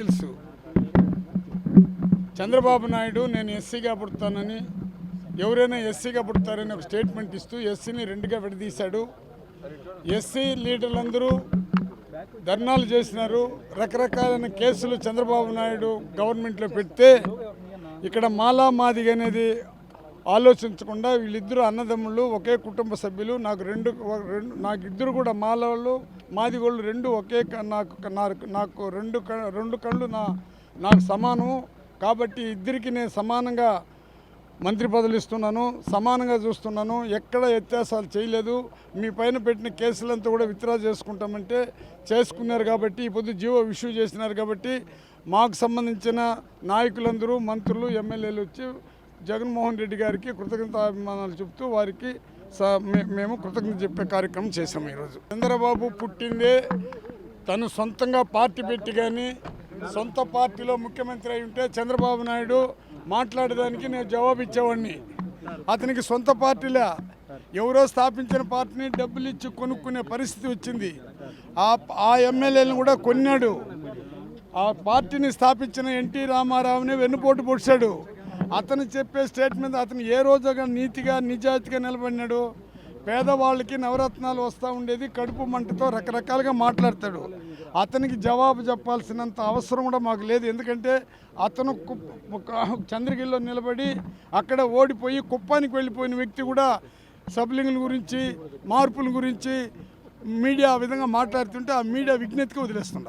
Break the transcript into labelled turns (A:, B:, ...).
A: తెలుసు. చంద్రబాబు నాయుడు నేను ఎస్సీగా పుడతానని ఎవరైనా ఎస్సీగా పుడతారని ఒక స్టేట్మెంట్ ఇస్తూ ఎస్సీని రెండుగా విడదీశాడు. ఎస్సీ లీడర్లందరూ ధర్నాలు చేసినారు. రకరకాలైన కేసులు చంద్రబాబు నాయుడు గవర్నమెంట్లో పెడితే ఇక్కడ మాలా మాదిగ అనేది ఆలోచించకుండా వీళ్ళిద్దరు అన్నదమ్ములు ఒకే కుటుంబ సభ్యులు నాకు రెండు రెండు నాకు ఇద్దరు కూడా మాలవాళ్ళు మాదిగోళ్ళు రెండు ఒకే క- నాకు నాకు నాకు రెండు క- రెండు కళ్ళు నా నాకు సమానం కాబట్టి ఇద్దరికి నేను సమానంగా మంత్రి పదవులు ఇస్తున్నాను సమానంగా చూస్తున్నాను ఎక్కడ వ్యత్యాసాలు చేయలేదు. మీ పైన పెట్టిన కేసులంతా కూడా విత్డ్రా చేసుకుంటామంటే చేసుకున్నారు కాబట్టి ఈ పొద్దు జీవో ఇష్యూ చేసినారు కాబట్టి మాకు సంబంధించిన నాయకులందరూ మంత్రులు ఎమ్మెల్యేలు వచ్చి జగన్మోహన్ రెడ్డి గారికి కృతజ్ఞతాభిమానాలు చెప్తూ వారికి స- మే- మేము కృతజ్ఞత చెప్పే కార్యక్రమం చేసాము ఈరోజు. చంద్రబాబు పుట్టిందే తను సొంతంగా పార్టీ పెట్టి కానీ సొంత పార్టీలో ముఖ్యమంత్రి అయి ఉంటే చంద్రబాబు నాయుడు మాట్లాడేదానికి నేను జవాబు ఇచ్చేవాడిని. అతనికి సొంత పార్టీలా. ఎవరో స్థాపించిన పార్టీని డబ్బులు ఇచ్చి కొనుక్కునే పరిస్థితి వచ్చింది. ఆ ఆ ఎమ్మెల్యేలను కూడా కొన్నాడు. ఆ పార్టీని స్థాపించిన ఎన్టీ రామారావుని వెన్నుపోటు పొడిచాడు. అతను చెప్పే స్టేట్మెంట్ అతను ఏ రోజుగా నీతిగా నిజాయితీగా నిలబడినాడు పేదవాళ్ళకి నవరత్నాలు వస్తూ ఉండేది కడుపు మంటతో రకరకాలుగా మాట్లాడతాడు. అతనికి జవాబు చెప్పాల్సినంత అవసరం కూడా మాకు లేదు. ఎందుకంటే అతను కుప్- చంద్రగిరిలో నిలబడి అక్కడ ఓడిపోయి కుప్పానికి వెళ్ళిపోయిన వ్యక్తి కూడా సబ్లింగుల గురించి మార్పుల గురించి మీడియా ఆ విధంగా మాట్లాడుతుంటే ఆ మీడియా విజ్ఞతకి వదిలేస్తుండ.